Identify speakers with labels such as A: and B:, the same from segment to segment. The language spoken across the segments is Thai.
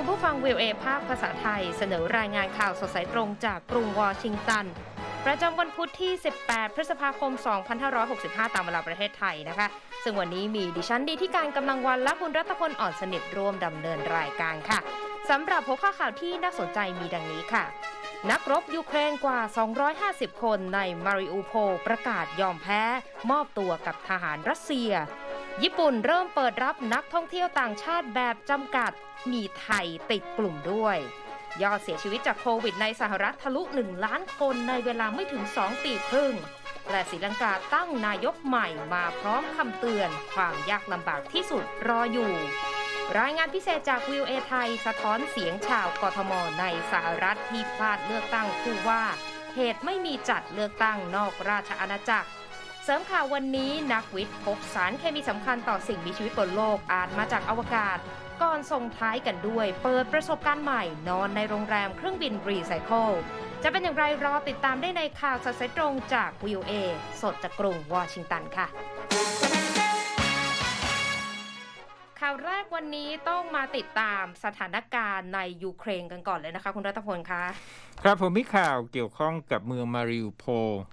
A: คุณผู้ฟังวิวเอภาคภาษาไทยเสนอรายงานข่าวสดสายตรงจากกรุงวอชิงตัน ประจำวันพุธที่ 18 พฤษภาคม 2565 ตามเวลาประเทศไทยนะคะ ซึ่งวันนี้มีดิฉันดีที่การกำลังวันและคุณรัตพลอ่อนสนิทร่วมดำเนินรายการค่ะสำหรับหัวข้อข่าวที่น่าสนใจมีดังนี้ค่ะ นักรบยูเครนกว่า 250 คนในมาริอูโพประกาศยอมแพ้ มอบตัวกับทหารรัสเซีย ญี่ปุ่นเริ่มเปิดรับนักท่องเที่ยวต่างชาติแบบจำกัด มีไทยติดกลุ่มด้วย ยอดเสียชีวิตจากโควิดในสหรัฐทะลุ 1 ล้านคนในเวลาไม่ถึง 2 ปีครึ่ง และศรีลังกาตั้งนายกใหม่มาพร้อมคำเตือน ความยากลำบากที่สุดรออยู่ รายงานพิเศษจากวิวเอไทย สะท้อนเสียงชาวกทมในสหรัฐที่พลาดเลือกตั้งผู้ว่าเหตุไม่มีจัดเลือกตั้งนอกราชอาณาจักร เสริมข่าววันนี้นักวิทย์พบสารเคมีสำคัญต่อสิ่งมีชีวิตบนโลกอาจมาจากอวกาศ ก่อนส่งท้ายกันด้วย เปิดประสบการณ์ใหม่ นอนในโรงแรมเครื่องบินรีไซเคิลจะเป็นอย่างไรรอติดตามได้ในข่าวสดสายตรงจากวิวเอสดจากกรุงวอชิงตันค่ะ ข่าวแรกวันนี้ต้องมาติดตามสถานการณ์ในยูเครนกันก่อนเลยนะคะ คุณรัตพลคะ
B: ครับผมมีข่าวเกี่ยวข้องกับเมืองมาริอูโพ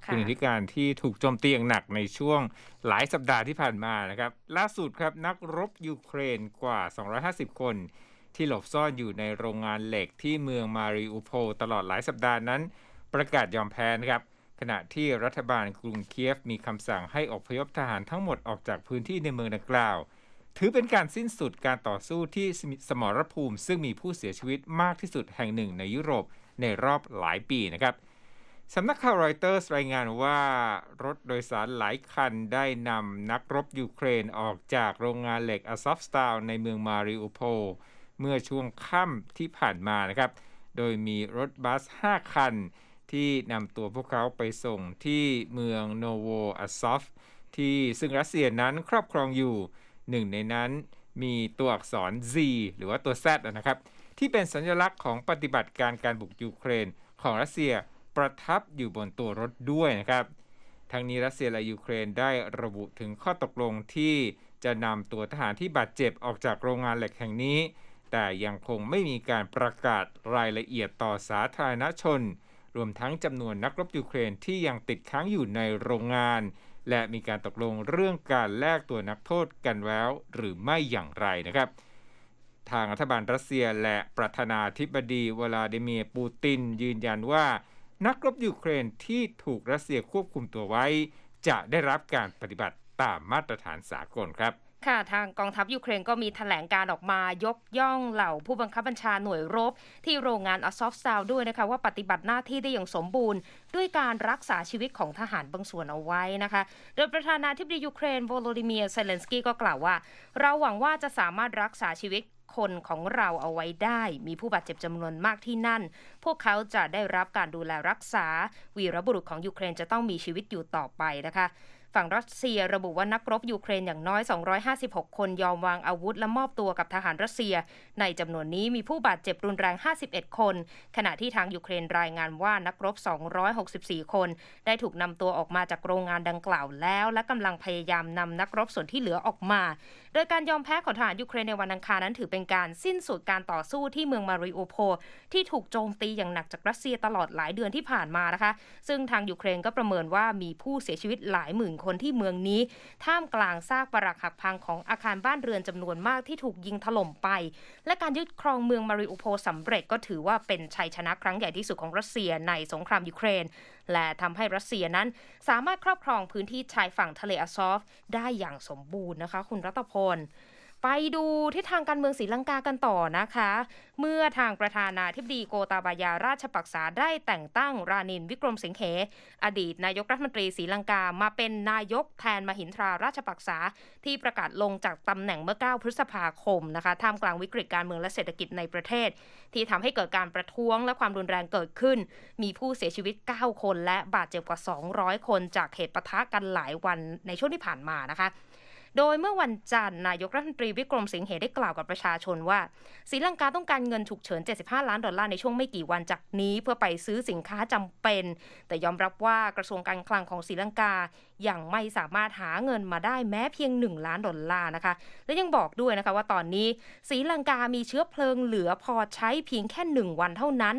A: ค่ะ
B: เป็นที่การที่ถูกโจมตีอย่างหนักในช่วงหลายสัปดาห์ที่ผ่านมานะครับ ล่าสุดครับนักรบยูเครนกว่า 250 คน ที่หลบซ่อนอยู่ในโรงงานเหล็กที่เมืองมาริอูโพตลอดหลายสัปดาห์นั้น ประกาศยอมแพ้นะครับขณะที่รัฐบาลกรุงเคียฟมีคำสั่งให้อพยพทหารทั้งหมดออกจากพื้นที่ในเมืองดังกล่าว ถือเป็นการสิ้นสุดการต่อสู้ที่สมรภูมิ ซึ่งมีผู้เสียชีวิตมากที่สุดแห่งหนึ่งในยุโรปในรอบหลายปีนะครับสำนักข่าวรอยเตอร์สรายงานว่ารถโดยสารหลายคันได้นำนักรบยูเครนออกจากโรงงานเหล็กอาซอฟสตาลในเมืองมาริอูโพเมื่อช่วงค่ำที่ผ่านมานะครับ โดยมีรถบัส 5 คัน ที่นำตัวพวกเขาไปส่งที่เมืองโนโวอาซอฟที่ซึ่งรัสเซียนั้นครอบครองอยู่ หนึ่งในนั้นมีตัวอักษร Z หรือว่าตัว Z นะครับ ที่เป็นสัญลักษณ์ของปฏิบัติการการบุกยูเครน ของรัสเซียประทับอยู่บนตัวรถด้วยนะครับทั้งนี้รัสเซียและยูเครนได้ระบุถึงข้อตกลงที่จะนำตัวทหารที่บาดเจ็บออกจากโรงงานเหล็กแห่งนี้ แต่ยังคงไม่มีการประกาศรายละเอียดต่อสาธารณชน รวมทั้งจำนวนนักรบยูเครนที่ยังติดค้างอยู่ในโรงงาน และมีการตกลงเรื่องการแลกตัวนักโทษกันแล้วหรือไม่อย่างไรนะครับ ทางรัฐบาลรัสเซียและประธานาธิบดีวลาดิเมียร์ปูติน ยืนยันว่า นักรบยูเครนที่ถูกรัสเซียควบคุมตัวไว้ จะได้รับการปฏิบัติตามมาตรฐานสากลครับ
A: ค่ะทางกองทัพยูเครนก็มีแถลงการออกมายกย่องเหล่าผู้บังคับบัญชาหน่วยรบ ที่โรงงานอซอฟสตาลด้วยนะคะว่าปฏิบัติหน้าที่ได้อย่างสมบูรณ์ ด้วยการรักษาชีวิตของทหารบางส่วนเอาไว้นะคะ โดยประธานาธิบดียูเครนโวโลดิเมียร์เซเลนสกี้ก็กล่าวว่า เราหวังว่าจะสามารถรักษาชีวิตคนของเราเอาไว้ได้ มีผู้บาดเจ็บจำนวนมากที่นั่น พวกเขาจะได้รับการดูแลรักษา วีรบุรุษของยูเครนจะต้องมีชีวิตอยู่ต่อไปนะคะ ฝั่งรัสเซียระบุว่านักรบยูเครนอย่างน้อย 256 คนยอมวางอาวุธและมอบตัวกับทหารรัสเซีย ในจำนวนนี้มีผู้บาดเจ็บรุนแรง 51 คน ขณะที่ทางยูเครนรายงานว่านักรบ 264 คน ได้ถูกนำตัวออกมาจากโรงงานดังกล่าวแล้ว และกำลังพยายามนำนักรบส่วนที่เหลือออกมา โดยการยอมแพ้ของทหารยูเครนในวันอังคารนั้นถือเป็นการสิ้นสุดการต่อสู้ที่เมืองมาริโอโพที่ถูกโจมตีอย่างหนักจากรัสเซียตลอดหลายเดือนที่ผ่านมานะคะ ซึ่งทางยูเครนก็ประเมินว่ามีผู้เสียชีวิตหลายหมื่นคนที่เมืองนี้ ท่ามกลางซากปรักหักพังของอาคารบ้านเรือนจำนวนมากที่ถูกยิงถล่มไป และการยึดครองเมืองมาริอุโพลสำเร็จก็ถือว่าเป็นชัยชนะครั้งใหญ่ที่สุดของรัสเซียในสงครามยูเครน และทำให้รัสเซียนั้น สามารถครอบครองพื้นที่ชายฝั่งทะเลอาซอฟ ได้อย่างสมบูรณ์นะคะ คุณรัตพล ไปดูที่ทางการเมืองศรีลังกากันต่อนะคะ เมื่อทางประธานาธิบดีโกตาบายาราชปักษาได้แต่งตั้งรานินวิกรมสิงเขอดีตนายกรัฐมนตรีศรีลังกามาเป็นนายกแทนมหินทราราชปักษาที่ประกาศลงจากตำแหน่งเมื่อ 9 พฤษภาคมนะคะท่ามกลางวิกฤตการเมืองและเศรษฐกิจในประเทศ ที่ทำให้เกิดการประท้วงและความรุนแรงเกิดขึ้น มีผู้เสียชีวิต 9 คน และบาดเจ็บกว่า 200 คนจากเหตุปะทะกันหลายวันในช่วงที่ผ่านมานะคะ โดยเมื่อวันจันทร์นายกรัฐมนตรีวิกรมสิงห์เหได้กล่าวกับประชาชนว่าศรีลังกาต้องการเงินฉุกเฉิน 75 ล้านดอลลาร์ในช่วงไม่กี่วันจากนี้เพื่อไปซื้อสินค้าจำเป็น แต่ยอมรับว่ากระทรวงการคลังของศรีลังกายังไม่สามารถหาเงินมาได้แม้เพียง 1 ล้านดอลลาร์นะคะ และยังบอกด้วยนะคะว่าตอนนี้ศรีลังกามีเชื้อเพลิงเหลือพอใช้เพียงแค่ 1 วันเท่านั้น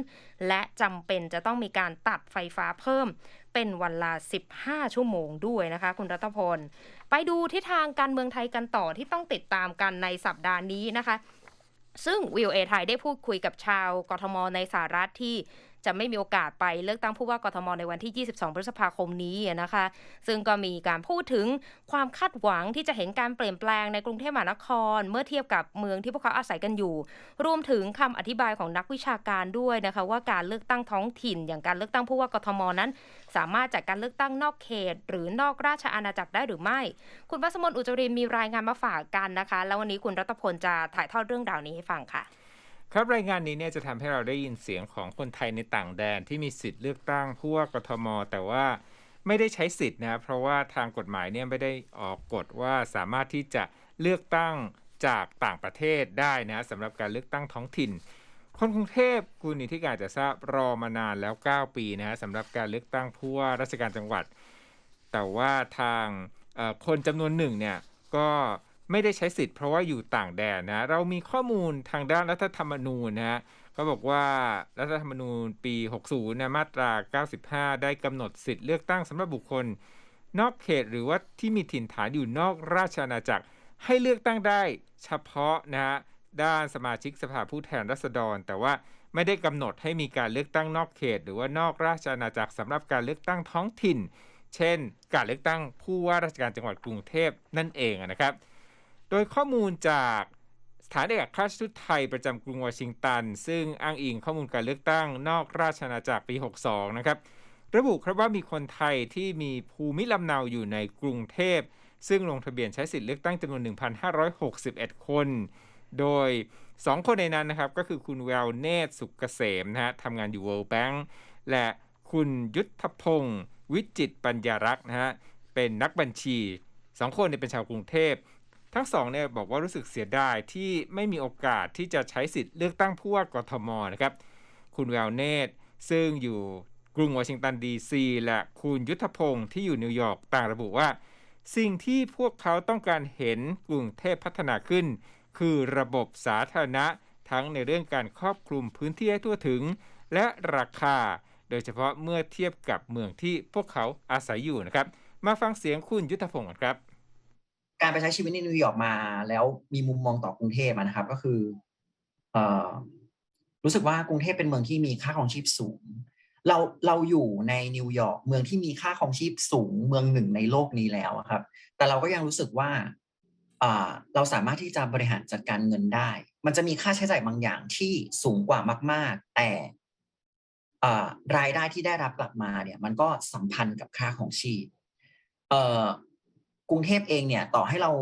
A: และจำเป็นจะต้องมีการตัดไฟฟ้าเพิ่ม เป็นวันละ15 ชั่วโมงด้วยนะคะ คุณรัตพล ไปดูทิศทางการเมืองไทยกันต่อที่ต้องติดตามกันในสัปดาห์นี้นะคะ ซึ่งวิวเอไทยได้พูดคุยกับชาวกทมในสหรัฐที่ จะไม่มีโอกาสไปเลือกตั้งผู้ว่ากทมในวันที่ 22 พฤษภาคมนี้นะคะ ซึ่งก็มีการพูดถึงความคาดหวังที่จะเห็นการเปลี่ยนแปลงในกรุงเทพมหานคร เมื่อเทียบกับเมืองที่พวกเขาอาศัยกันอยู่ รวมถึงคำอธิบายของนักวิชาการด้วยนะคะ ว่าการเลือกตั้งท้องถิ่น อย่างการเลือกตั้งผู้ว่ากทมนั้น สามารถจัดการเลือกตั้งนอกเขต หรือนอกราชอาณาจักรได้หรือไม่ คุณวัสมนอุจรินมีรายงานมาฝากกันนะคะ แล้ววันนี้คุณรัตพลจะถ่ายทอดเรื่องราวนี้ให้ฟังค่ะ
B: ครับรายงานนี้เนี่ยจะทำให้เราได้ยินเสียงของคนไทยในต่างแดนที่มีสิทธิ์เลือกตั้งผู้ว่ากทม แต่ว่าไม่ได้ใช้สิทธิ์นะครับเพราะว่าทางกฎหมายเนี่ยไม่ได้ออกกฎว่าสามารถที่จะเลือกตั้งจากต่างประเทศได้นะสำหรับการเลือกตั้งท้องถิ่น คนกรุงเทพคุณนิติการจะทราบรอมานานแล้ว 9 ปีนะสำหรับการเลือกตั้งผู้ว่าราชการจังหวัด แต่ว่าทางคนจำนวนหนึ่งเนี่ยก็ ไม่ได้ใช้สิทธิ์เพราะว่าอยู่ต่างแดนนะ เรามีข้อมูลทางด้านรัฐธรรมนูญนะฮะเขาบอกว่ารัฐธรรมนูญปี 60นะมาตรา 95 ได้กำหนดสิทธิ์เลือกตั้งสำหรับบุคคล นอกเขตหรือว่าที่มีถิ่นฐานอยู่นอกราชอาณาจักร ให้เลือกตั้งได้เฉพาะนะฮะด้านสมาชิกสภาผู้แทนราษฎร แต่ว่าไม่ได้กำหนดให้มีการเลือกตั้งนอกเขต หรือว่านอกราชอาณาจักรสำหรับการเลือกตั้งท้องถิ่น เช่น การเลือกตั้งผู้ว่าราชการจังหวัดกรุงเทพนั่นเองนะครับ โดยข้อมูลจากสถานเอกอัครราชทูตไทยประจำกรุงวอชิงตัน ซึ่งอ้างอิงข้อมูลการเลือกตั้งนอกราชอาณาจักรปี 62 นะครับ ระบุครับว่ามีคนไทยที่มีภูมิลำเนาอยู่ในกรุงเทพ ซึ่งลงทะเบียนใช้สิทธิเลือกตั้งจำนวน 1,561 คน โดย 2 คนในนั้นนะครับ ก็คือคุณแววเนตรสุกเกษมนะฮะทำงานอยู่ World Bank และคุณยุทธพงศ์วิจิตปัญญารักษ์นะฮะเป็นนักบัญชี 2 คนนี่ยเป็นชาวกรุงเทพ ทั้งสองเนี่ยบอกว่ารู้สึกเสียดายที่ไม่มีโอกาสที่จะใช้สิทธิ์เลือกตั้งผู้ว่ากทมนะครับ คุณแววเนตซึ่งอยู่กรุงวอชิงตันดีซีและคุณยุทธพงศ์ที่อยู่นิวยอร์กต่างระบุว่า สิ่งที่พวกเขาต้องการเห็นกรุงเทพพัฒนาขึ้น คือระบบสาธารณะทั้งในเรื่องการครอบคลุมพื้นที่ให้ทั่วถึง และราคา โดยเฉพาะเมื่อเทียบกับเมืองที่พวกเขาอาศัยอยู่นะครับ มาฟังเสียงคุณยุทธพงศ์ครับ
C: การไปใช้ชีวิตในนิวยอร์กมา แล้วมีมุมมองต่อกรุงเทพนะครับ ก็คือเออรู้สึกว่ากรุงเทพเป็นเมืองที่มีค่าครองชีพสูง เราเราอยู่ในนิวยอร์กเมืองที่มีค่าครองชีพสูงเมืองหนึ่งในโลกนี้แล้วครับ แต่เราก็ยังรู้สึกว่าเราสามารถที่จะบริหารจัดการเงินได้ มันจะมีค่าใช้จ่ายบางอย่างที่สูงกว่ามาก ๆ แต่รายได้ที่ได้รับกลับมาเนี่ย มันก็สัมพันธ์กับค่าของชีพ กรุงเทพเองเนี่ย ต่อให้เรา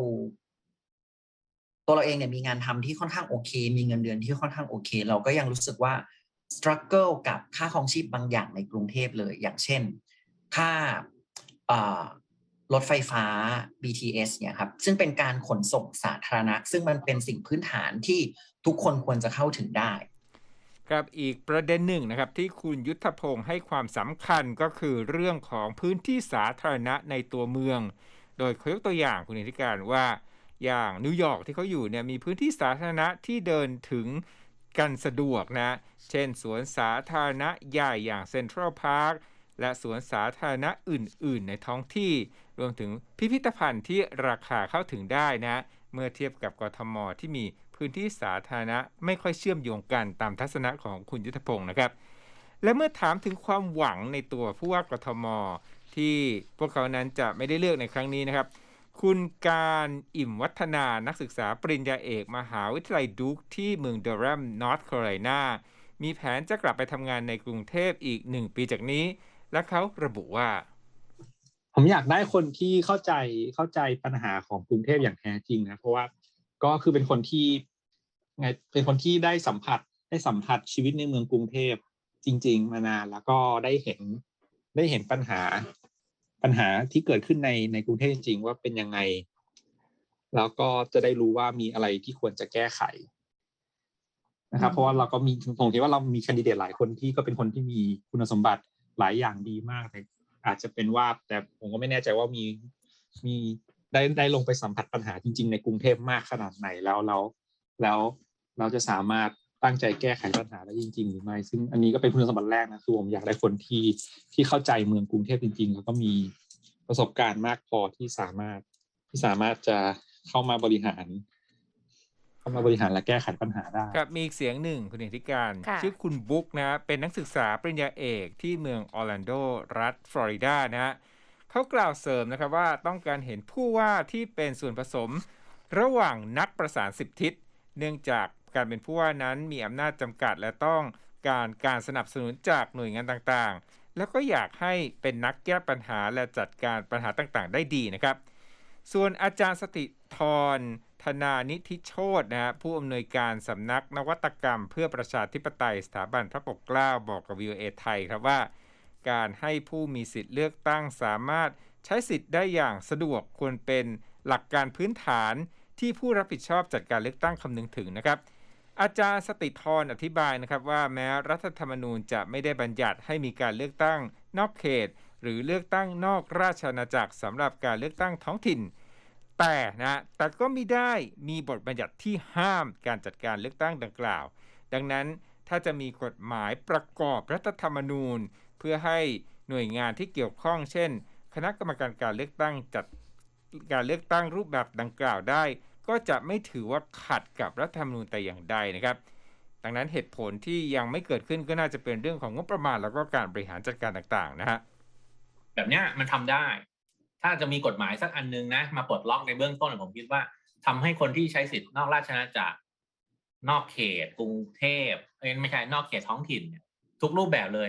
C: ตัวเราเองเนี่ยมีงานทำที่ค่อนข้างโอเค มีเงินเดือนที่ค่อนข้างโอเค เราก็ยังรู้สึกว่า struggle กับค่าครองชีพบางอย่างในกรุงเทพเลย อย่างเช่นค่าอ่ารถไฟฟ้า BTS เนี่ยครับ ซึ่งเป็นการขนส่งสาธารณะ ซึ่งมันเป็นสิ่งพื้นฐานที่ทุกคนควรจะเข้าถึงได้
B: ครับอีกประเด็นหนึ่งนะครับ ที่คุณยุทธพงศ์ให้ความสำคัญก็คือเรื่องของพื้นที่สาธารณะในตัวเมือง โดยเขายกตัวอย่างคุณนิติการว่าอย่างนิวยอร์กที่เขาอยู่เนี่ยมีพื้นที่สาธารณะที่เดินถึงกันสะดวกนะ เช่นสวนสาธารณะใหญ่อย่างเซ็นทรัลพาร์คและสวนสาธารณะอื่น ๆ ในท้องที่ รวมถึงพิพิธภัณฑ์ที่ราคาเข้าถึงได้นะ เมื่อเทียบกับกรทมที่มีพื้นที่สาธารณะไม่ค่อยเชื่อมโยงกันตามทัศนะของคุณยุทธพงศ์นะครับ และเมื่อถามถึงความหวังในตัวผู้ว่ากทม ที่พวกเขานั้นจะไม่ได้เลือกในครั้งนี้นะครับ คุณการอิ่มวัฒนานักศึกษาปริญญาเอก มหาวิทยาลัยดูคที่เมืองเดอรัมนอร์ทแคโรไลนามีแผนจะกลับไปทำงานในกรุงเทพอีกหนึ่งปีจากนี้ และเขาระบุว่า
D: ผมอยากได้คนที่เข้าใจเข้าใจปัญหาของกรุงเทพอย่างแท้จริงนะเพราะว่าก็คือเป็นคนที่ไงเป็นคนที่ได้สัมผัสได้สัมผัสชีวิตในเมืองกรุงเทพจริง ๆ มานานแล้วก็ได้เห็นได้เห็นปัญหา ปัญหาที่เกิดขึ้นในในกรุงเทพจริงๆว่าเป็นยังไง แล้วก็จะได้รู้ว่ามีอะไรที่ควรจะแก้ไขนะครับ เพราะว่าเราก็มีผมคิดว่าเรามีแคนดิเดตหลายคนที่ก็เป็นคนที่มีคุณสมบัติหลายอย่างดีมากในอาจจะเป็นว่าแต่ผมก็ไม่แน่ใจว่ามีมีได้ได้ลงไปสัมผัสปัญหาจริง ๆ ในกรุงเทพมากขนาดไหนแล้วแล้วแล้วเราจะสามารถ ตั้งใจแก้ไขปัญหาได้จริง ๆ หรือไม่ ซึ่งอันนี้ก็เป็นคุณสมบัติแรกนะคือผมอยากได้คนที่ที่เข้าใจเมืองกรุงเทพจริง ๆ แล้วก็มีประสบการณ์มากพอที่สามารถที่สามารถจะเข้ามาบริหาร เข้ามาบริหารและแก้ไขปัญหาได้
B: ครับมีอีกเสียงหนึ่งคุณเอกธิการ
A: ค่ะ
B: ชื่อคุณบุ๊กนะฮะเป็นนักศึกษาปริญญาเอกที่เมืองออร์แลนโดรัฐฟลอริดานะฮะเขากล่าวเสริมนะครับว่าต้องการเห็นผู้ว่าที่เป็นส่วนผสมระหว่างนักประสานสิบทิศเนื่องจาก การเป็นผู้ว่านั้นมีอำนาจจำกัดและต้องการการสนับสนุนจากหน่วยงานต่างๆ แล้วก็อยากให้เป็นนักแก้ปัญหาและจัดการปัญหาต่างๆ ได้ดีนะครับ ส่วนอาจารย์สติธรธนานิธิโชตนะฮะผู้อำนวยการสำนักนวัตกรรม เพื่อประชาธิปไตยสถาบันพระปกเกล้าบอกกับ VOA ไทยครับว่า การให้ผู้มีสิทธิ์เลือกตั้งสามารถใช้สิทธิ์ได้อย่างสะดวกควรเป็นหลักการพื้นฐานที่ผู้รับผิดชอบจัดการเลือกตั้งคำนึงถึงนะครับ อาจารย์สติธรอธิบายนะครับว่าแม้รัฐธรรมนูญจะไม่ได้บัญญัติให้มีการเลือกตั้งนอกเขต หรือเลือกตั้งนอกราชอาณาจักรสำหรับการเลือกตั้งท้องถิ่น แต่นะแต่ก็ไม่ได้มีบทบัญญัติที่ห้ามการจัดการเลือกตั้งดังกล่าว ดังนั้นถ้าจะมีกฎหมายประกอบรัฐธรรมนูญ เพื่อให้หน่วยงานที่เกี่ยวข้อง เช่น คณะกรรมการการเลือกตั้งจัดการเลือกตั้งรูปแบบดังกล่าวได้ ก็จะไม่ถือว่าขัดกับรัฐธรรมนูญแต่อย่างใดนะครับ ดังนั้นเหตุผลที่ยังไม่เกิดขึ้นก็น่าจะเป็นเรื่องของงบประมาณ แล้วก็การบริหารจัดการต่างๆนะฮะ
E: แบบเนี้ยมันทำได้ ถ้าจะมีกฎหมายสักอันนึงนะ มาปลดล็อกในเบื้องต้นผมคิดว่าทำให้คนที่ใช้สิทธิ์นอกราชอาณาจักรนอกเขต กรุงเทพเอ้ยไม่ใช่นอกเขตท้องถิ่นทุกรูปแบบเลย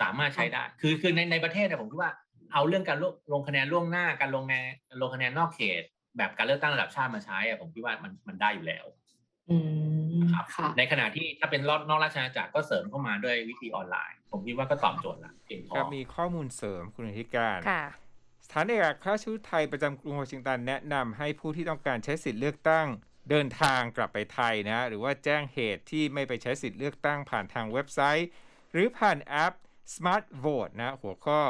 E: สามารถใช้ได้ คือคือในในประเทศเนี่ยผมคิดว่าเอาเรื่องการลงลงคะแนนล่วงหน้าการลงในลงคะแนนนอกเขต แบบการเลือกตั้งระดับชาติมาใช้อะผมคิดว่ามันมันได้อยู่แล้ว
F: อืม
E: ครับ
F: ค่ะ
E: ในขณะที่ถ้าเป็นรอบนอกราชอาณาจักรก็เสริมเข้ามาด้วยวิธีออนไลน์ ผมคิดว่าก็ตอบโจทย์ละเพียงพ
B: ครั
E: อ
B: บมีข้อมูลเสริมคุณอธิการ
A: ค่ะ
B: สถานเอกอัครราชทูตไทยประจำกรุงวอชิงตันแนะนำให้ผู้ที่ต้องการใช้สิทธิ์เลือกตั้งเดินทางกลับไปไทยนะ หรือว่าแจ้งเหตุที่ไม่ไปใช้สิทธิ์เลือกตั้งผ่านทางเว็บไซต์ หรือผ่านแอป Smart Vote นะ หัวข้อ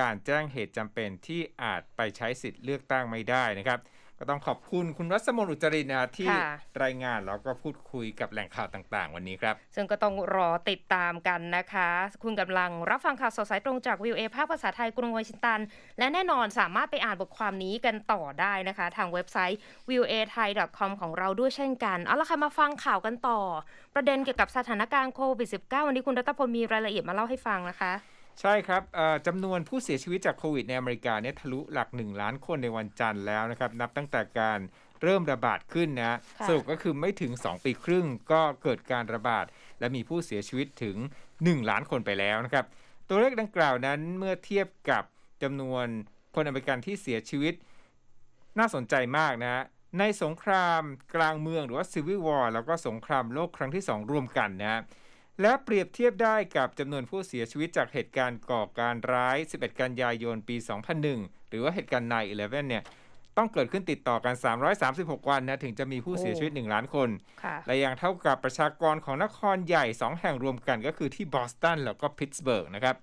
B: การแจ้งเหตุจำเป็นที่อาจไปใช้สิทธิ์เลือกตั้งไม่ได้นะครับ ก็ต้องขอบคุณคุณรัศมนอุจจรินนะที่
A: ค่ะ
B: รายงานแล้วก็พูดคุยกับแหล่งข่าวต่างๆ วันนี้ครับ
A: ซึ่งก็ต้องรอติดตามกันนะคะ คุณกำลังรับฟังข่าวสดสายตรงจากวิวเอภาคภาษาไทยกรุงวอชิงตัน และแน่นอนสามารถไปอ่านบทความนี้กันต่อได้นะคะ ทางเว็บไซต์ v i e w a t h a i com ของเราด้วยเช่นกันเอาละค่ะมาฟังข่าวกันต่อ ประเด็นเกี่ยวกับสถานการณ์โควิด -19 วันนี้คุณรัตพลมีรายละเอียดมาเล่าให้ฟังนะคะ
B: ใช่ครับเอ่อจำนวนผู้เสียชีวิตจากโควิดในอเมริกาเนี่ยทะลุหลัก 1 ล้านคนในวันจันทร์แล้วนะครับ นับตั้งแต่การเริ่มระบาดขึ้นนะ
A: ค่ะ
B: สรุปก็คือไม่ถึง 2 ปีครึ่งก็เกิดการระบาด และมีผู้เสียชีวิตถึง 1 ล้านคนไปแล้วนะครับ ตัวเลขดังกล่าวนั้นเมื่อเทียบกับจำนวนคนอเมริกันที่เสียชีวิต น่าสนใจมากนะฮะในสงครามกลางเมืองหรือว่า Civil War แล้วก็สงครามโลกครั้งที่ 2 รวมกันนะฮะ และเปรียบเทียบได้กับจำนวนผู้เสียชีวิตจากเหตุการณ์ก่อการร้าย 11 กันยายน ปี 2001 หรือว่าเหตุการณ์9-11 เนี่ย ต้องเกิดขึ้นติดต่อกัน 336 วันนะถึงจะมีผู้เสียชีวิต 1 ล้านคน
A: ค่ะ
B: และยังเท่ากับประชากรของนครใหญ่ 2 แห่งรวมกันก็คือที่บอสตันแล้วก็พิตต์สเบิร์กนะครับ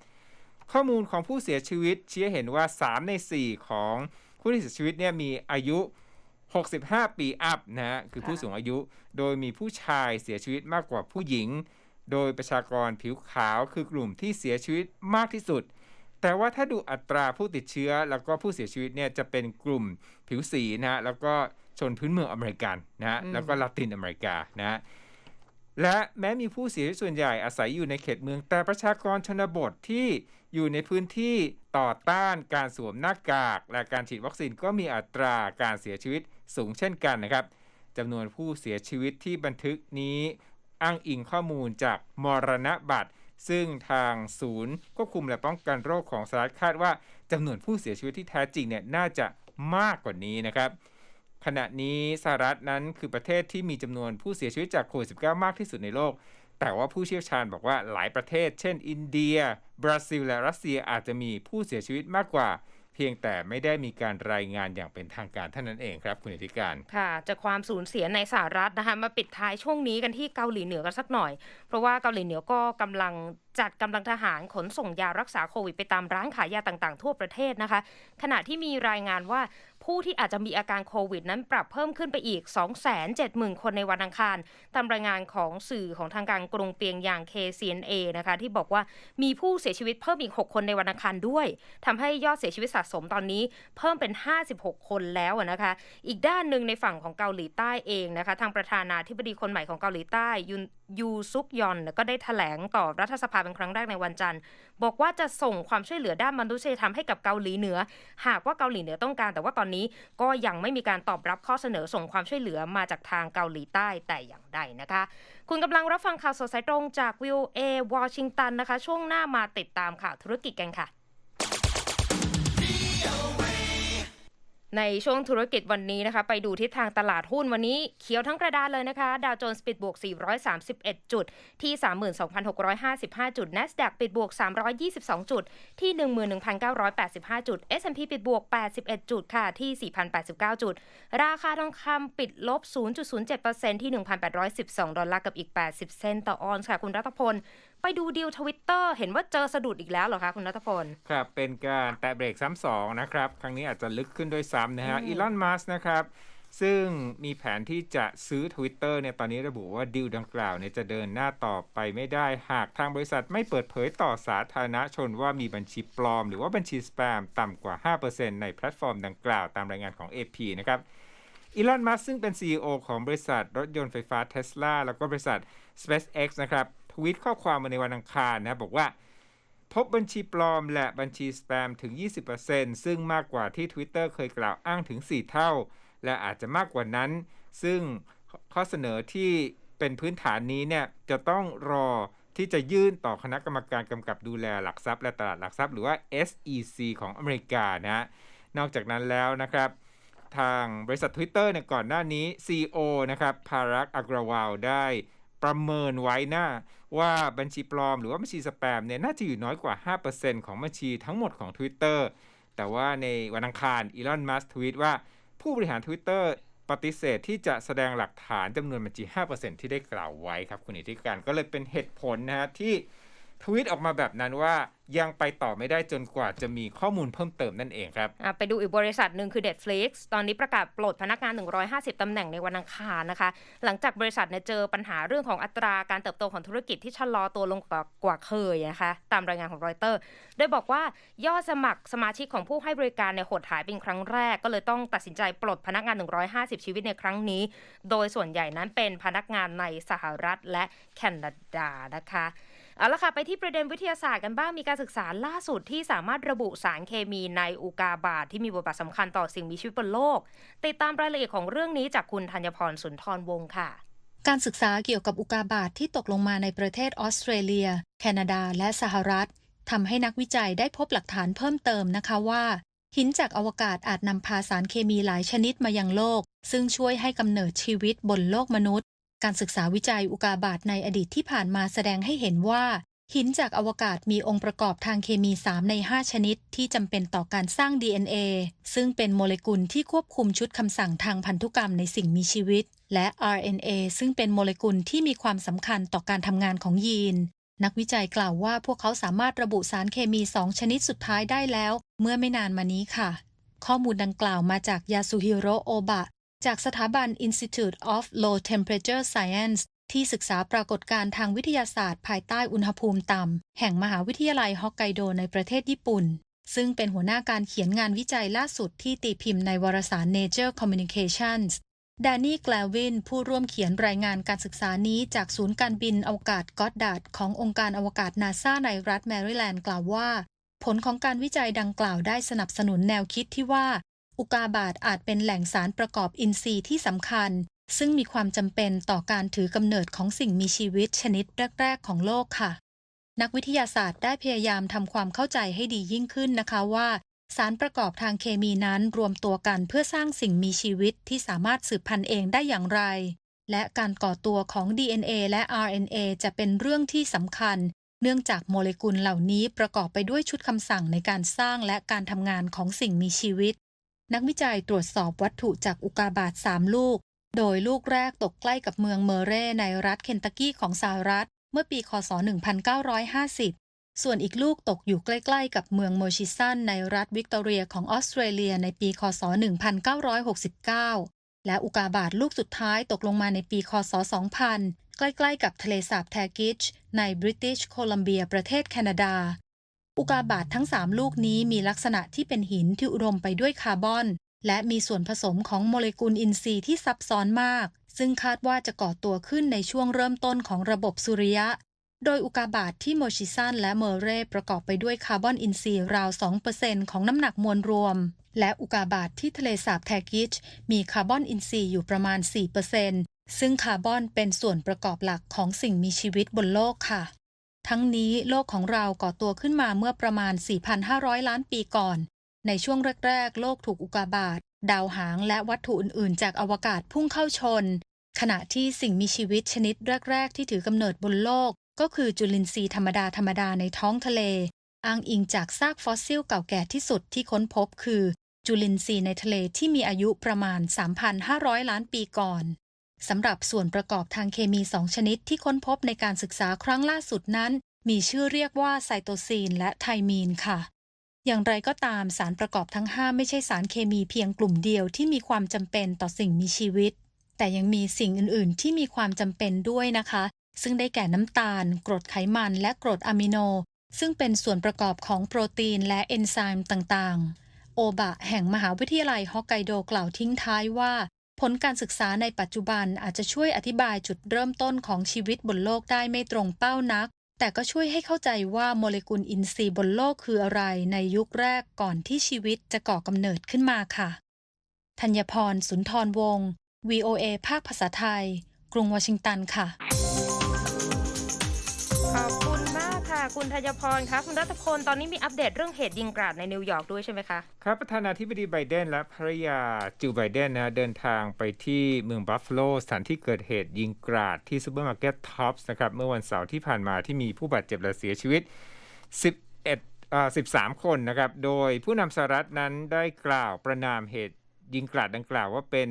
B: ข้อมูลของผู้เสียชีวิตชี้ให้เห็นว่า 3 ใน 4 ของผู้ที่เสียชีวิตเนี่ยมีอายุ65 ปีอัพนะฮะคือผู้
A: ค่ะ
B: สูงอายุ โดยมีผู้ชายเสียชีวิตมากกว่าผู้หญิง โดยประชากรผิวขาวคือกลุ่มที่เสียชีวิตมากที่สุด แต่ว่าถ้าดูอัตราผู้ติดเชื้อแล้วก็ผู้เสียชีวิตเนี่ยจะเป็นกลุ่มผิวสีนะฮะแล้วก็ชนพื้นเมืองอเมริกันนะฮะ
A: อืม
B: แล้วก็ลาตินอเมริกานะฮะและแม้มีผู้เสียชีวิตส่วนใหญ่อาศัยอยู่ในเขตเมือง แต่ประชากรชนบทที่อยู่ในพื้นที่ต่อต้านการสวมหน้ากาก และการฉีดวัคซีนก็มีอัตราการเสียชีวิตสูงเช่นกันนะครับจำนวนผู้เสียชีวิตที่บันทึกนี้ อ้างอิงข้อมูลจากมรณบัตรซึ่งทางศูนย์ควบคุมและป้องกันโรคของสหรัฐคาดว่าจำนวนผู้เสียชีวิตที่แท้จริงเนี่ยน่าจะมากกว่านี้นะครับ ขณะนี้สหรัฐนั้นคือประเทศที่มีจำนวนผู้เสียชีวิตจากโควิด -19 มากที่สุดในโลก แต่ว่าผู้เชี่ยวชาญบอกว่าหลายประเทศ เช่น อินเดีย บราซิล และรัสเซียอาจจะมีผู้เสียชีวิตมากกว่า เพียงแต่ไม่ได้มีการรายงานอย่างเป็นทางการเท่านั้นเองครับคุณอธิการ
A: ค่ะ จากความสูญเสียในสหรัฐนะคะมาปิดท้ายช่วงนี้กันที่เกาหลีเหนือกันสักหน่อย เพราะว่าเกาหลีเหนือก็กำลังจัดกำลังทหารขนส่งยารักษาโควิดไปตามร้านขายยาต่างๆ ทั่วประเทศนะคะ ขณะที่มีรายงานว่า ผู้ที่อาจจะมีอาการโควิดนั้นปรับเพิ่มขึ้นไปอีก 270,000 คนในวันอังคาร ตามรายงานของสื่อของทางการกรุงเปียงยาง KCNA นะคะ ที่บอกว่ามีผู้เสียชีวิตเพิ่มอีก 6 คนในวันอังคารด้วยทำให้ยอดเสียชีวิตสะสมตอนนี้เพิ่มเป็น 56 คนแล้วนะคะ อีกด้านหนึ่งในฝั่งของเกาหลีใต้เองนะคะ ทางประธานาธิบดีคนใหม่ของเกาหลีใต้ยุนยูซุกยอนก็ได้แถลงต่อรัฐสภาเป็นครั้งแรกในวันจันทร์ บอกว่าจะส่งความช่วยเหลือด้านมนุษยธรรมให้กับเกาหลีเหนือ หากว่าเกาหลีเหนือต้องการแต่ว่าตอนนี้ก็ยังไม่มีการตอบรับข้อเสนอส่งความช่วยเหลือมาจากทางเกาหลีใต้แต่อย่างใดนะคะ คุณกำลังรับฟังข่าวสดสายตรงจากวิวเอวอชิงตันนะคะ ช่วงหน้ามาติดตามข่าวธุรกิจกันค่ะ ในช่วงธุรกิจวันนี้นะคะ ไปดูทิศทางตลาดหุ้นวันนี้เขียวทั้งกระดานเลยนะคะ ดาวโจนส์ปิดบวก 431 จุด ที่ 32,655 จุด NASDAQ ปิดบวก 322 จุด ที่ 11,985 จุด S&P ปิดบวก 81 จุดค่ะ ที่ 4,089 จุด ราคาทองคำปิดลบ 0.07%ที่ 1,812 ดอลลาร์กับอีก 80 เซนต์ต่อออนซ์ค่ะ คุณรัตพล ไปดูดีลทวิตเตอร์เห็นว่าเจอสะดุดอีกแล้วเหรอคะคุณรัตพล
B: ครับ เป็นการแตะเบรกซ้ำสองนะครับ ครั้งนี้อาจจะลึกขึ้นด้วยซ้ำนะฮะ
A: อืม
B: อีลอนมัสนะครับซึ่งมีแผนที่จะซื้อ Twitter เนี่ยตอนนี้ระบุว่าดีลดังกล่าวเนี่ยจะเดินหน้าต่อไปไม่ได้ หากทางบริษัทไม่เปิดเผยต่อสาธารณชนว่ามีบัญชีปลอม หรือว่าบัญชีสแปมต่ำกว่า 5%ในแพลตฟอร์มดังกล่าวตามรายงานของ AP นะครับอีลอน มัสซึ่งเป็น CEO ของบริษัทรถยนต์ไฟฟ้าเทสลาแล้วก็บริษัท SpaceX นะครับ ทวีตข้อความมาในวันอังคารนะบอกว่า พบบัญชีปลอมและบัญชีสแปมถึง 20%ซึ่งมากกว่าที่ Twitter เคยกล่าวอ้างถึง 4 เท่า และอาจจะมากกว่านั้น ซึ่งข้อเสนอที่เป็นพื้นฐานนี้เนี่ยจะต้องรอที่จะยื่นต่อคณะกรรมการกำกับดูแลหลักทรัพย์และตลาดหลักทรัพย์หรือว่า SEC ของอเมริกานะนอกจากนั้นแล้วนะครับ ทางบริษัท Twitter เนี่ยก่อนหน้านี้ CEO นะครับพารักอักราวาลได้ ประเมินไว้นะว่าบัญชีปลอมหรือว่าบัญชีสแปมเนี่ยน่าจะอยู่น้อยกว่า 5%ของบัญชีทั้งหมดของ Twitter แต่ว่าในวันอังคารอีลอนมัสทวีตว่าผู้บริหาร Twitter ปฏิเสธที่จะแสดงหลักฐานจำนวนบัญชี 5%ที่ได้กล่าวไว้ครับ คุณอิทธิการก็เลยเป็นเหตุผลนะฮะที่ ทวีตออกมาแบบนั้นว่ายังไปต่อไม่ได้จนกว่าจะมีข้อมูลเพิ่มเติมนั่นเองครับ
A: ไปดูอีกบริษัทหนึ่งคือ Netflix ตอนนี้ประกาศปลดพนักงาน 150 ตำแหน่งในวันอังคารนะคะ หลังจากบริษัทเนี่ยเจอปัญหาเรื่องของอัตราการเติบโตของธุรกิจที่ชะลอตัวลงกว่ากว่าเคยนะคะ ตามรายงานของรอยเตอร์ โดยบอกว่ายอดสมัครสมาชิกของผู้ให้บริการเนี่ยหดหายเป็นครั้งแรก ก็เลยต้องตัดสินใจปลดพนักงาน 150 ชีวิตในครั้งนี้ โดยส่วนใหญ่นั้นเป็นพนักงานในสหรัฐและแคนาดานะคะ เอาละค่ะ ไปที่ประเด็นวิทยาศาสตร์กันบ้างมีการศึกษาล่าสุดที่สามารถระบุสารเคมีในอุกาบาตที่มีบทบาทสำคัญต่อสิ่งมีชีวิตบนโลก ติดตามรายละเอียดของเรื่องนี้จากคุณธัญพรสุนทรวงศ์ค่ะ
F: การศึกษาเกี่ยวกับอุกาบาตทที่ตกลงมาในประเทศออสเตรเลีย แคนาดา และสหรัฐทำให้นักวิจัยได้พบหลักฐานเพิ่มเติมนะคะว่า หินจากอวกาศอาจนำพาสารเคมีหลายชนิดมายังโลก ซึ่งช่วยให้กำเนิดชีวิตบนโลกมนุษย์ การศึกษาวิจัยอุกาบาตในอดีตที่ผ่านมาแสดงให้เห็นว่า หินจากอวกาศมีองค์ประกอบทางเคมี 3 ใน 5 ชนิด ที่จำเป็นต่อการสร้าง DNA ซึ่งเป็นโมเลกุลที่ควบคุมชุดคำสั่งทางพันธุกรรมในสิ่งมีชีวิต และ RNA ซึ่งเป็นโมเลกุลที่มีความสำคัญต่อการทำงานของยีน นักวิจัยกล่าวว่าพวกเขาสามารถระบุสารเคมี 2 ชนิดสุดท้ายได้แล้ว เมื่อไม่นานมานี้ค่ะ ข้อมูลดังกล่าวมาจากยาสุฮิโรโอบะ จากสถาบัน Institute of Low Temperature Science ที่ศึกษาปรากฏการณ์ทางวิทยาศาสตร์ ภายใต้อุณหภูมิต่ำ แห่งมหาวิทยาลัยฮอกไกโดในประเทศญี่ปุ่น ซึ่งเป็นหัวหน้าการเขียนงานวิจัยล่าสุดที่ตีพิมพ์ในวารสาร Nature Communications แดนนี่แกลวิน ผู้ร่วมเขียนรายงานการศึกษานี้จากศูนย์การบินอวกาศกอดดาร์ดขององค์การอวกาศนาซาในรัฐแมริแลนด์กล่าวว่า ผลของการวิจัยดังกล่าวได้สนับสนุนแนวคิดที่ว่า อุกาบาตอาจเป็นแหล่งสารประกอบอินทรีย์ที่สำคัญ ซึ่งมีความจำเป็นต่อการถือกำเนิดของสิ่งมีชีวิตชนิดแรก ๆ ของโลกค่ะ นักวิทยาศาสตร์ได้พยายามทำความเข้าใจให้ดียิ่งขึ้นนะคะว่า สารประกอบทางเคมีนั้นรวมตัวกันเพื่อสร้างสิ่งมีชีวิตที่สามารถสืบพันธุ์เองได้อย่างไร และการก่อตัวของ DNA และ RNA จะเป็นเรื่องที่สำคัญ เนื่องจากโมเลกุลเหล่านี้ประกอบไปด้วยชุดคำสั่งในการสร้างและการทำงานของสิ่งมีชีวิต นักวิจัยตรวจสอบวัตถุจากอุกาบาต3ลูก โดยลูกแรกตกใกล้กับเมืองเมอร์เรในรัฐเคนตักกี้ของสหรัฐ เมื่อปีคศ 1950 ส่วนอีกลูกตกอยู่ใกล้ ๆ กับเมืองโมชิสันในรัฐวิกตอเรียของออสเตรเลียในปีคศ 1969 และอุกาบาตลูกสุดท้ายตกลงมาในปีคศ 2000 ใกล้ ๆ กับทะเลสาบแทกิชในบริติชโคลัมเบียประเทศแคนาดา อุกาบาตทั้ง 3 ลูกนี้มีลักษณะที่เป็นหินที่อุดมไปด้วยคาร์บอน และมีส่วนผสมของโมเลกุลอินทรีย์ที่ซับซ้อนมาก ซึ่งคาดว่าจะก่อตัวขึ้นในช่วงเริ่มต้นของระบบสุริยะ โดยอุกาบาตที่โมชิซันและเมอร์เรประกอบไปด้วยคาร์บอนอินทรีย์ราว 2%ของน้ำหนักมวลรวม และอุกาบาตที่ทะเลสาบแทกิชมีคาร์บอนอินทรีย์อยู่ประมาณ 4%ซึ่งคาร์บอนเป็นส่วนประกอบหลักของสิ่งมีชีวิตบนโลกค่ะ ทั้งนี้โลกของเราก่อตัวขึ้นมาเมื่อประมาณ 4,500 ล้านปีก่อน ในช่วงแรก ๆ โลกถูกอุกาบาต ดาวหางและวัตถุอื่น ๆ จากอวกาศพุ่งเข้าชน ขณะที่สิ่งมีชีวิตชนิดแรก ๆ ที่ถือกำเนิดบนโลก ก็คือจุลินทรีย์ธรรมดา ธรรมดาในท้องทะเล อ้างอิงจากซากฟอสซิลเก่าแก่ที่สุดที่ค้นพบคือ จุลินทรีย์ในทะเลที่มีอายุประมาณ 3,500 ล้านปีก่อน สำหรับส่วนประกอบทางเคมีสองชนิดที่ค้นพบในการศึกษาครั้งล่าสุดนั้น มีชื่อเรียกว่าไซโตซีนและไทมีนค่ะ อย่างไรก็ตามสารประกอบทั้ง 5 ไม่ใช่สารเคมีเพียงกลุ่มเดียวที่มีความจำเป็นต่อสิ่งมีชีวิต แต่ยังมีสิ่งอื่น ๆ ที่มีความจำเป็นด้วยนะคะ ซึ่งได้แก่น้ำตาล กรดไขมัน และกรดอะมิโน ซึ่งเป็นส่วนประกอบของโปรตีนและเอนไซม์ต่าง ๆ โอบะแห่งมหาวิทยาลัยฮอกไกโดกล่าวทิ้งท้ายว่า ผลการศึกษาในปัจจุบันอาจจะช่วยอธิบายจุดเริ่มต้นของชีวิตบนโลกได้ไม่ตรงเป้านัก แต่ก็ช่วยให้เข้าใจว่าโมเลกุลอินทรีย์บนโลกคืออะไรในยุคแรกก่อนที่ชีวิตจะก่อกำเนิดขึ้นมาค่ะ ธัญพร สุนทรวงศ์ VOA ภาคภาษาไทย กรุงวอชิงตันค่ะ
A: คุณธัญพรคะคุณรัตพลตอนนี้มีอัปเดตเรื่องเหตุยิงกราดในนิวยอร์กด้วยใช่ไหมคะ
B: ครับประธานาธิบดีไบเดนและภรรยาจิลไบเดนนะเดินทางไปที่เมืองบัฟฟาโลสถานที่เกิดเหตุยิงกราดที่ซูเปอร์มาร์เก็ตท็อปส์นะครับเมื่อวันเสาร์ที่ผ่านมาที่มีผู้บาดเจ็บและเสียชีวิต 11อ่า13 คนนะครับโดยผู้นำสหรัฐนั้นได้กล่าวประนามเหตุยิงกราดดังกล่าวว่าเป็น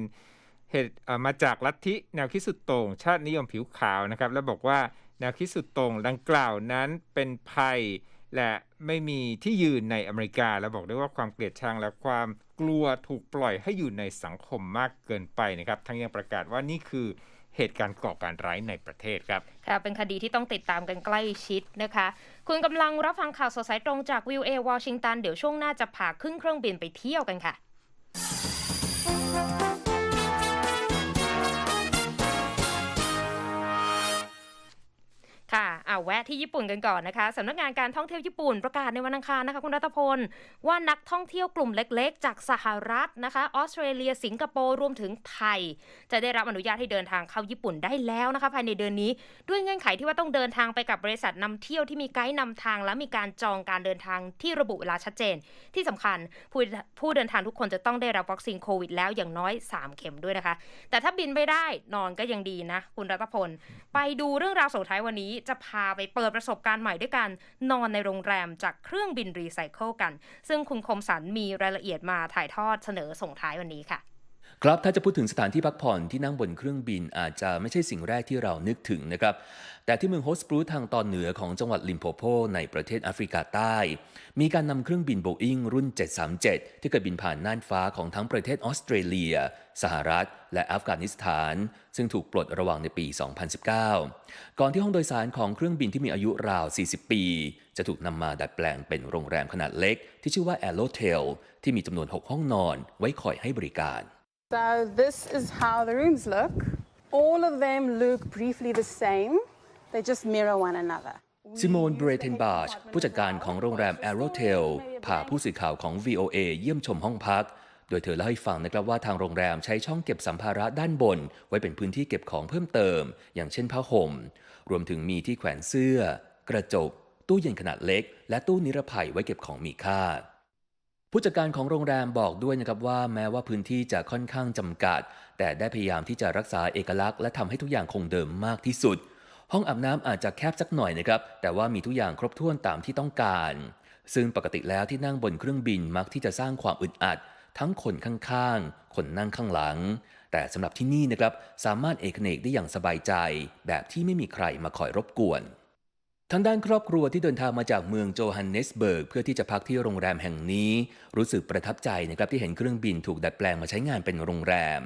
B: เหตุอ่ามาจากลัทธิแนวคิดสุดโต่งชาตินิยมผิวขาวนะครับและบอกว่า แนวคิดสุดต่งดังกล่าวนั้นเป็นภัย และไม่มีที่ยืนในอเมริกา และบอกได้วยว่าความเกลียดชังและความกลัวถูกปล่อยให้อยู่ในสังคมมากเกินไปนะครับ ทั้งยังประกาศว่านี่คือเหตุการณ์ก่อการร้ายในประเทศครับ
A: ค่ะ เป็นคดีที่ต้องติดตามกันใกล้ชิดนะคะ คุณกำลังรับฟังข่าวสดสายตรงจากวิวเอวอชิงตัน เดี๋ยวช่วงหน้าจะพาขึ้นเครื่องบินไปเที่ยวกันค่ะ ค่ะเอาแวะที่ญี่ปุ่นกันก่อนนะคะสำนักงานการท่องเที่ยวญี่ปุ่นประกาศในวันอังคารนะคะคุณรัตพล ว่านักท่องเที่ยวกลุ่มเล็กๆ จากสหรัฐนะคะออสเตรเลียสิงคโปร์รวมถึงไทย จะได้รับอนุญาตให้เดินทางเข้าญี่ปุ่นได้แล้วนะคะภายในเดือนนี้ ด้วยเงื่อนไขที่ว่าต้องเดินทางไปกับบริษัทนำเที่ยวที่มีไกด์นำทาง และมีการจองการเดินทางที่ระบุเวลาชัดเจน ที่สำคัญผู้ผู้เดินทางทุกคนจะต้องได้รับวัคซีนโควิดแล้วอย่างน้อย 3 เข็มด้วยนะคะ แต่ถ้าบินไม่ได้นอนก็ยังดีนะคุณรัตพล ไปดูเรื่องราวส่งท้ายวันนี้จะพาไปเปิดประสบการณ์ใหม่ด้วยการนอนในโรงแรมจากเครื่องบินรีไซเคิลกัน ซึ่งคุณคมสันมีรายละเอียดมาถ่ายทอดเสนอส่งท้ายวันนี้ค่ะ
G: ครับถ้าจะพูดถึงสถานที่พักผ่อนที่นั่งบนเครื่องบินอาจจะไม่ใช่สิ่งแรกที่เรานึกถึงนะครับ แต่ที่เมืองโฮสปรูทางตอนเหนือของจังหวัดลิมโพโพในประเทศแอฟริกาใต้ มีการนำเครื่องบินโบอิงรุ่น 737 ที่เคยบินผ่านน่านฟ้าของทั้งประเทศออสเตรเลีย สหรัฐ และอัฟกานิสถาน ซึ่งถูกปลดระหว่างในปี 2019 ก่อนที่ห้องโดยสารของเครื่องบินที่มีอายุราว 40 ปี จะถูกนำมาดัดแปลงเป็นโรงแรมขนาดเล็ก ที่ชื่อว่า a อ r o t e l ที่มีจำนวน 6 ห้องนอน ไว้คอยให้บริการ
H: So this is how the rooms look. All of them look briefly the same. They just mirror one another.
G: ซิโมนเบรเทนบาร์ชผู้จัดการของโรงแรม a อ r o t e l พาผู้สื่อข่าวของ VOA เยี่ยมชมห้องพัก โดยเธอเล่าให้ฟังนะครับว่าทางโรงแรมใช้ช่องเก็บสัมภาระด้านบน ไว้เป็นพื้นที่เก็บของเพิ่มเติม อย่างเช่นผ้าห่ม รวมถึงมีที่แขวนเสื้อ กระจก ตู้เย็นขนาดเล็ก และตู้นิรภัยไว้เก็บของมีค่า ผู้จัดการของโรงแรมบอกด้วยนะครับว่าแม้ว่าพื้นที่จะค่อนข้างจำกัด แต่ได้พยายามที่จะรักษาเอกลักษณ์และทำให้ทุกอย่างคงเดิมมากที่สุด ห้องอาบน้ำอาจจะแคบสักหน่อยนะครับ แต่ว่ามีทุกอย่างครบถ้วนตามที่ต้องการ ซึ่งปกติแล้วที่นั่งบนเครื่องบินมักที่จะสร้างความอึดอัด ทั้งคนข้างๆ คนนั่งข้างหลัง แต่สำหรับที่นี่นะครับสามารถเอกเนกได้อย่างสบายใจ แบบที่ไม่มีใครมาคอยรบกวน ทางด้านครอบครัวที่เดินทางมาจากเมืองโจฮันเนสเบิร์กเพื่อที่จะพักที่โรงแรมแห่งนี้ รู้สึกประทับใจนะครับที่เห็นเครื่องบินถูกดัดแปลงมาใช้งานเป็นโรงแรม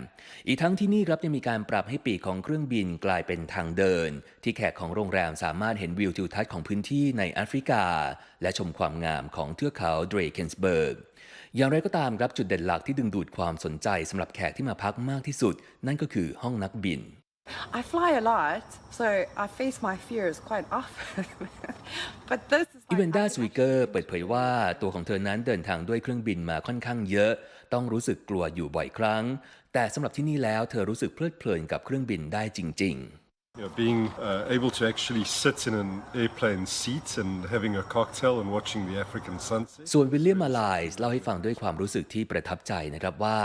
G: อีกทั้งที่นี่ครับยังมีการปรับให้ปีกของเครื่องบินกลายเป็นทางเดิน ที่แขกของโรงแรมสามารถเห็นวิวทิวทัศน์ของพื้นที่ในแอฟริกา และชมความงามของเทือกเขาเดรเคนสเบิร์กอย่างไรก็ตามครับจุดเด่นหลักที่ดึงดูดความสนใจสำหรับแขกที่มาพักมากที่สุด นั่นก็คือห้องนักบิน
I: I fly a lot, so I face my fears quite often. but this is
G: อีเวนด้า
I: like,
G: สวิเกอร์เปิดเผยว่าตัวของเธอนั้นเดินทางด้วยเครื่องบินมาค่อนข้างเยอะ ต้องรู้สึกกลัวอยู่บ่อยครั้ง แต่สำหรับที่นี่แล้วเธอรู้สึกเพลิดเพลินกับเครื่องบินได้จริง ๆ
J: You know, being uh, able to actually sit in an airplane seat and having a cocktail and watching the African sunset.
G: ส่วนวิลเลียมมาลายส์เล่าให้ฟังด้วยความรู้สึกที่ประทับใจนะครับว่า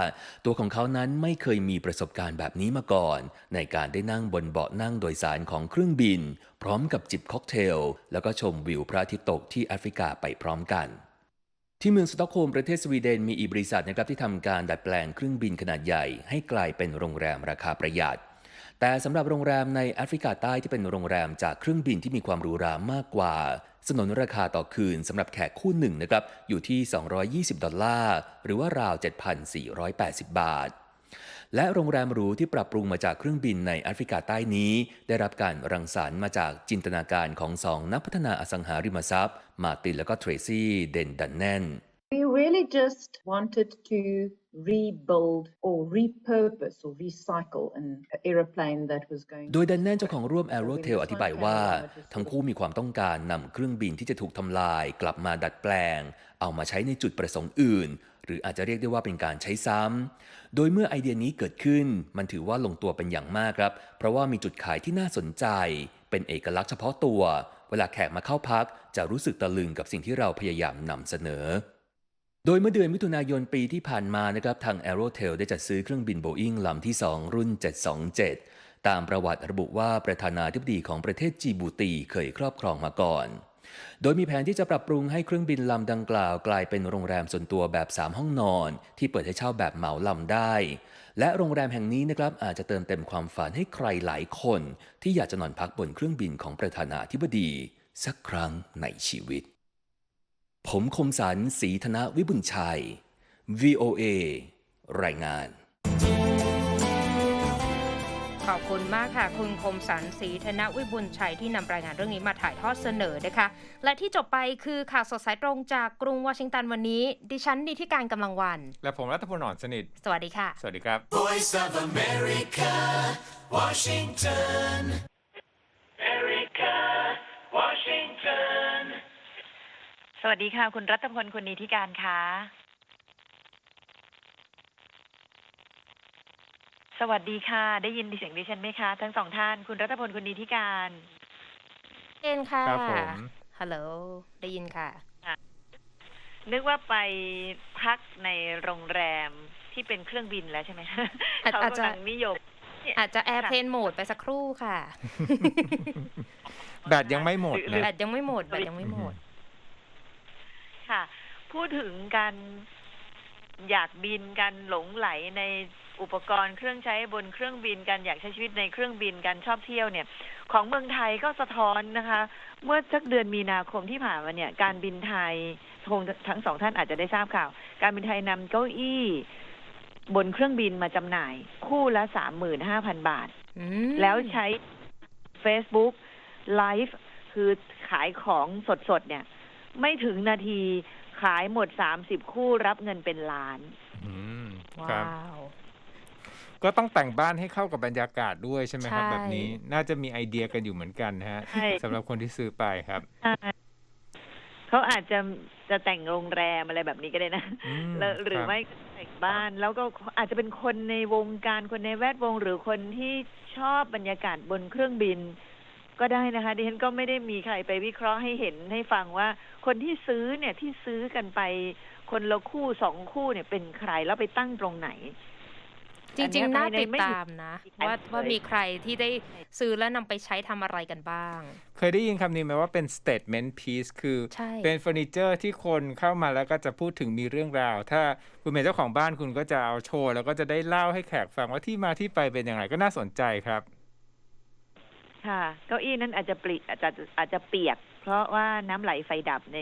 G: ตัวของเขานั้นไม่เคยมีประสบการณ์แบบนี้มาก่อน ในการได้นั่งบนเบาะนั่งโดยสารของเครื่องบิน พร้อมกับจิบค็อกเทล แล้วก็ชมวิวพระอาทิตย์ตกที่แอฟริกาไปพร้อมกันที่เมืองสต็อกโฮล์มประเทศสวีเดนมีอีกบริษัทนะครับที่ทำการดัดแปลงเครื่องบินขนาดใหญ่ ให้กลายเป็นโรงแรมราคาประหยัด แต่สำหรับโรงแรมในแอฟริกาใต้ที่เป็นโรงแรมจากเครื่องบินที่มีความหรูหรามากกว่า สนนราคาต่อคืนสำหรับแขกคู่หนึ่งนะครับอยู่ที่ 220 ดอลลาร์ หรือว่าราว 7,480 บาท และโรงแรมหรูที่ปรับปรุงมาจากเครื่องบินในแอฟริกาใต้นี้ ได้รับการรังสรรค์มาจากจินตนาการของสองนักพัฒนาอสังหาริมทรัพย์ มาตินและก็เทรซี่ เดนดันแนน
K: Just wanted to rebuild or repurpose or recycle an aeroplane that was going
G: โดยดันแนนเจ้าของร่วม a e r o t e l อธิบายว่า ทั้งคู่มีความต้องการนำเครื่องบินที่จะถูกทำลาย กลับมาดัดแปลง เอามาใช้ในจุดประสงค์อื่น หรืออาจจะเรียกได้ว่าเป็นการใช้ซ้ำ โดยเมื่อไอเดียนี้เกิดขึ้น มันถือว่าลงตัวเป็นอย่างมากครับ เพราะว่ามีจุดขายที่น่าสนใจ เป็นเอกลักษณ์เฉพาะตัว เวลาแขกมาเข้าพักจะรู้สึกตะลึงกับสิ่งที่เราพยายามนำเสนอ โดยเมื่อเดือนมิถุนายนปีที่ผ่านมานะครับทาง a e r o t e l ได้จัดซื้อเครื่องบิน Boeing ลำที่ 2 รุ่น 727 ตามประวัติระบุว่าประธานาธิบดีของประเทศจีบูตีเคยครอบครองมาก่อน โดยมีแผนที่จะปรับปรุงให้เครื่องบินลำดังกล่าวกลายเป็นโรงแรมส่วนตัวแบบ 3 ห้องนอน ที่เปิดให้เช่าแบบเหมาลำได้ และโรงแรมแห่งนี้นะครับอาจจะเติมเต็มความฝันให้ใครหลายคน ที่อยากจะนอนพักบนเครื่องบินของประธานาธิบดี สักครั้งในชีวิต ผมคมสันศรีธนวิบุญชัย VOA รายงาน
A: ขอบคุณมากค่ะ คุณคมสันศรีธนวิบุญชัยที่นำรายงานเรื่องนี้มาถ่ายทอดเสนอนะคะ และที่จบไปคือข่าวสดสายตรงจากกรุงวอชิงตันวันนี้ ดิฉันนิติการกำลังวัน
B: และผมรัฐพลอ่อนสนิท
A: สวัสดีค่ะ
B: สวัสดีครับ
L: Voice of America, Washington. America, Washington.
M: สวัสดีค่ะ คุณรัตพลคุณนิธิการค่ะ สวัสดีค่ะ ได้ยินเสียงดิฉันไหมคะ ทั้งสองท่าน คุณรัตพลคุณนิธิการ
A: เอ็นค่ะ
B: ครับผม
A: ฮัลโหล ได้ยินค่ะ
M: นึกว่าไปพักในโรงแรมที่เป็นเครื่องบินแล้วใช่ไหม
A: อาจ
M: เขา
A: อาจจะ
M: กำลังนิยมเนี่ย
A: อาจจะแอร์เพลนโหมดไปสักครู่ค่ะ
B: แบตยังไม่หมดนะ
A: แบตยังไม่หมดแบตยังไม่หมด
M: ค่ะ พูดถึงการอยากบินกันหลงไหลในอุปกรณ์เครื่องใช้บนเครื่องบินกันอยากใช้ชีวิตในเครื่องบินกันชอบเที่ยวเนี่ย ของเมืองไทยก็สะท้อนนะคะ เมื่อสักเดือนมีนาคมที่ผ่านมาเนี่ย การบินไทยคงทั้งสองท่านอาจจะได้ทราบข่าว การบินไทยนำเก้าอี้บนเครื่องบินมาจำหน่าย คู่ละสามหมื่นห้าพันบาท
A: อืม
M: แล้วใช้ Facebook ไลฟ์คือขายของสดๆเนี่ย ไม่ถึงนาทีขายหมดสามสิบคู่รับเงินเป็นล้าน
B: อืมค
A: ว้
B: รับา
A: ว
B: ก็ต้องแต่งบ้านให้เข้ากับบรรยากาศด้วยใช่ไหมครับ
A: ใช่
B: แบบนี้น่าจะมีไอเดียกันอยู่เหมือนกันนะฮะ
M: ใช่
B: สำหรับคนที่ซื้อไปครับ
M: ใช่เขาอาจจะจะแต่งโรงแรมอะไรแบบนี้ก็ได้นะ
B: อืม
M: แล้วหรือ
B: ครับ
M: ไม่ก็แต่งบ้าน แล้วก็อาจจะเป็นคนในวงการคนในแวดวง หรือคนที่ชอบบรรยากาศบนเครื่องบิน ก็ได้นะคะดิฉันก็ไม่ได้มีใครไปวิเคราะห์ให้เห็นให้ฟังว่า คนที่ซื้อเนี่ยที่ซื้อกันไปคนละคู่สองคู่เนี่ยเป็นใครแล้วไปตั้งตรงไหน
A: จ
M: อั
A: ริง
M: เย
A: ๆน่า
M: ภยใน
A: ติด
M: ไม่
A: ตามนะ ว่าว่ามีใครที่ได้ซื้อและนำไปใช้ทำอะไรกันบ้าง
B: เคยได้ยินคำนี้ไหมว่าเป็น statement piece คือ
A: ใช่
B: เป็นเฟอร์นิเจอร์ที่คนเข้ามาแล้วก็จะพูดถึงมีเรื่องราว ถ้าคุณเป็นเจ้าของบ้านคุณก็จะเอาโชว์ แล้วก็จะได้เล่าให้แขกฟังว่าที่มาที่ไปเป็นอย่างไรก็น่าสนใจครับ
M: ค่ะ เก้าอี้นั้นอาจจะปลิอาจจะอาจจะเปียก เพราะว่าน้ำไหลไฟดับใน